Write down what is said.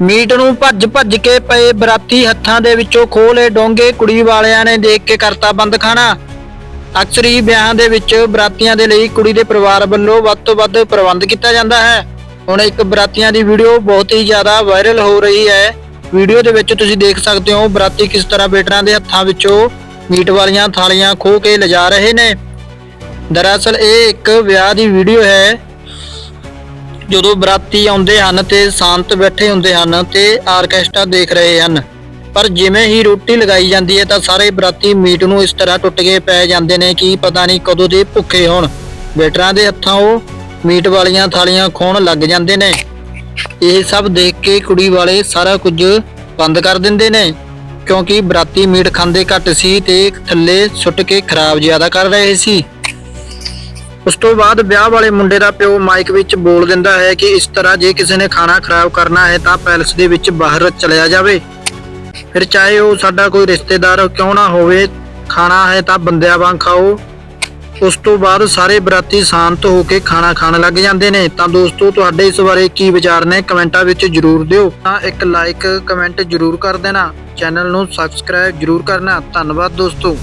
Meat ਨੂੰ ਭੱਜ ਭੱਜ ਕੇ ਪਏ ਬਰਾਤੀ ਹੱਥਾਂ ਦੇ ਵਿੱਚੋਂ ਖੋਲੇ ਡੋਂਗੇ ਕੁੜੀ ਵਾਲਿਆਂ ਨੇ ਦੇਖ ਕੇ ਕਰਤਾ ਬੰਦ ਖਾਣਾ। ਅਕਸਰ ਹੀ ਵਿਆਹਾਂ ਦੇ ਵਿੱਚ ਬਰਾਤੀਆਂ ਦੇ ਲਈ ਕੁੜੀ ਦੇ ਪਰਿਵਾਰ ਵੱਲੋਂ ਵੱਧ ਤੋਂ ਵੱਧ ਪ੍ਰਬੰਧ ਕੀਤਾ ਜਾਂਦਾ ਹੈ। ਹੁਣ ਇੱਕ ਬਰਾਤੀਆਂ ਦੀ ਵੀਡੀਓ ਬਹੁਤ ਹੀ ਜ਼ਿਆਦਾ ਵਾਇਰਲ ਹੋ ਰਹੀ ਹੈ। ਵੀਡੀਓ ਦੇ ਵਿੱਚ ਤੁਸੀਂ ਦੇਖ ਸਕਦੇ ਹੋ ਬਰਾਤੀ ਕਿਸ ਤਰ੍ਹਾਂ ਬੇਟਰਾਂ ਦੇ ਹੱਥਾਂ ਵਿੱਚੋਂ ਮੀਟ ਵਾਲੀਆਂ ਥਾਲੀਆਂ ਖੋਹ ਕੇ ਲਿਜਾ ਰਹੇ ਨੇ। ਦਰਅਸਲ ਇਹ ਇੱਕ ਵਿਆਹ ਦੀ ਵੀਡੀਓ ਹੈ। ਜਦੋਂ ਬਰਾਤੀ ਆਉਂਦੇ ਹਨ ਤੇ ਸ਼ਾਂਤ ਬੈਠੇ ਹੁੰਦੇ ਹਨ ਤੇ ਆਰਕੈਸਟਰਾ ਦੇਖ ਰਹੇ ਹਨ। ਪਰ ਜਿਵੇਂ ਹੀ ਰੋਟੀ ਲਗਾਈ ਜਾਂਦੀ ਹੈ ਤਾਂ ਸਾਰੇ ਬਰਾਤੀ ਮੀਟ ਨੂੰ ਇਸ ਤਰ੍ਹਾਂ ਟੁੱਟ ਕੇ ਪੈ ਜਾਂਦੇ ਨੇ ਕਿ ਪਤਾ ਨਹੀਂ ਕਦੋਂ ਦੇ ਭੁੱਖੇ ਹੋਣ। ਵੇਟਰਾਂ ਦੇ ਹੱਥਾਂ ਉਹ ਮੀਟ ਵਾਲੀਆਂ ਥਾਲੀਆਂ ਖੋਣ ਲੱਗ ਜਾਂਦੇ ਨੇ। ਇਹ ਸਭ ਦੇਖ ਕੇ ਕੁੜੀ ਵਾਲੇ ਸਾਰਾ ਕੁਝ ਬੰਦ ਕਰ ਦਿੰਦੇ ਨੇ, ਕਿਉਂਕਿ ਬਰਾਤੀ ਮੀਟ ਖਾਂਦੇ ਘੱਟ ਸੀ ਤੇ ਥੱਲੇ ਸੁੱਟ ਕੇ ਖਰਾਬ ਜ਼ਿਆਦਾ ਕਰ ਰਹੇ ਸੀ। ਉਸ ਤੋਂ ਬਾਅਦ ਵਿਆਹ ਵਾਲੇ ਮੁੰਡੇ ਦਾ ਪਿਓ ਮਾਈਕ ਵਿੱਚ ਬੋਲ ਦਿੰਦਾ ਹੈ ਕਿ ਇਸ ਤਰ੍ਹਾਂ ਜੇ ਕਿਸੇ ਨੇ ਖਾਣਾ ਖਰਾਬ ਕਰਨਾ ਹੈ ਤਾਂ ਪੈਲਸ ਦੇ ਵਿੱਚ ਬਾਹਰ ਚਲਿਆ ਜਾਵੇ। ਫਿਰ ਚਾਹੇ ਉਹ ਸਾਡਾ ਕੋਈ ਰਿਸ਼ਤੇਦਾਰ ਕਿਉਂ ਨਾ ਹੋਵੇ, ਖਾਣਾ ਹੈ ਤਾਂ ਬੰਦਿਆਂ ਵਾਂਗ ਖਾਓ। ਉਸ ਤੋਂ ਬਾਅਦ ਸਾਰੇ ਬਰਾਤੀ ਸ਼ਾਂਤ ਹੋ ਕੇ ਖਾਣਾ ਖਾਣ ਲੱਗ ਜਾਂਦੇ ਨੇ। ਤਾਂ ਦੋਸਤੋ, ਤੁਹਾਡੇ ਇਸ ਬਾਰੇ ਕੀ ਵਿਚਾਰ ਨੇ? ਕਮੈਂਟਾਂ ਵਿੱਚ ਜਰੂਰ ਦਿਓ। ਤਾਂ ਇੱਕ ਲਾਈਕ ਕਮੈਂਟ ਜਰੂਰ ਕਰ ਦੇਣਾ। ਚੈਨਲ ਨੂੰ ਸਬਸਕ੍ਰਾਈਬ ਜਰੂਰ ਕਰਨਾ। ਧੰਨਵਾਦ ਦੋਸਤੋ।